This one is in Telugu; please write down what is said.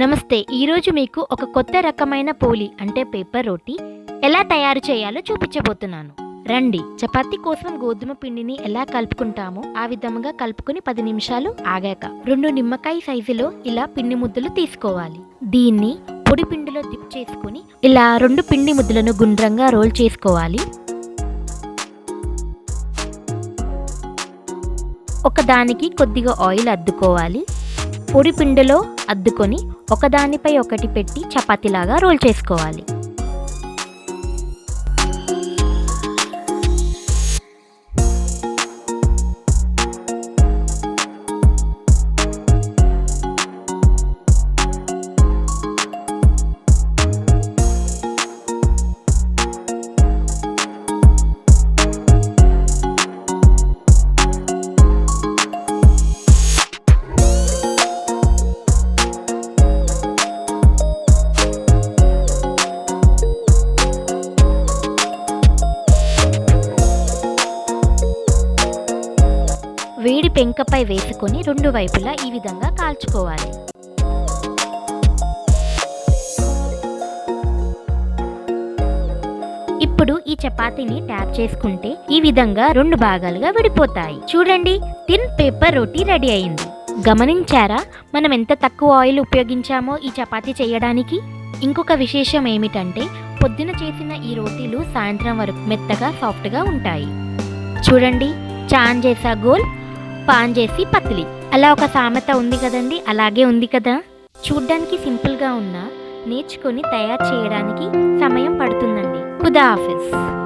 నమస్తే ఈరోజు మీకు ఒక కొత్త రకమైన పోలి అంటే పేపర్ రోటీ ఎలా తయారు చేయాలో చూపించబోతున్నాను. రండి చపాతి కోసం గోధుమ పిండిని ఎలా కలుపుకుంటామో ఆ విధముగా కలుపుకొని పది నిమిషాలు ఆగాక రెండు నిమ్మకాయ సైజులో ఇలా పిండి ముద్దలు తీసుకోవాలి. దీన్ని పొడి పిండిలో డిప్ చేసుకుని ఇలా రెండు పిండి ముద్దలను గుండ్రంగా రోల్ చేసుకోవాలి. ఒకదానికి కొద్దిగా ఆయిల్ అద్దుకోవాలి. పొడి పిండిలో అద్దుకొని ఒకదానిపై ఒకటి పెట్టి చపాతీలాగా రోల్ చేసుకోవాలి. వేడి పెంకపై వేసుకొని రెండు వైపులా ఈ విధంగా కాల్చుకోవాలి. ఇప్పుడు ఈ చపాతీని ట్యాప్ చేసుకుంటే ఈ విధంగా రెండు భాగాలుగా విడిపోతాయి. చూడండి తిన్ పేపర్ రోటీ రెడీ అయింది. గమనించారా మనం ఎంత తక్కువ ఆయిల్ ఉపయోగించామో ఈ చపాతీ చేయడానికి? ఇంకొక విశేషం ఏమిటంటే పొద్దున చేసిన ఈ రోటీలు సాయంత్రం వరకు మెత్తగా సాఫ్ట్గా ఉంటాయి. చూడండి చాన్ చేసా గోల్ పాన్ చేసి పత్లి. అలా ఒక సామెత ఉంది కదండి అలాగే ఉంది కదా? చూడ్డానికి సింపుల్గా ఉన్నా నేర్చుకొని తయారు చేయడానికి సమయం పడుతుందండి. ఖుదా హాఫిజ్.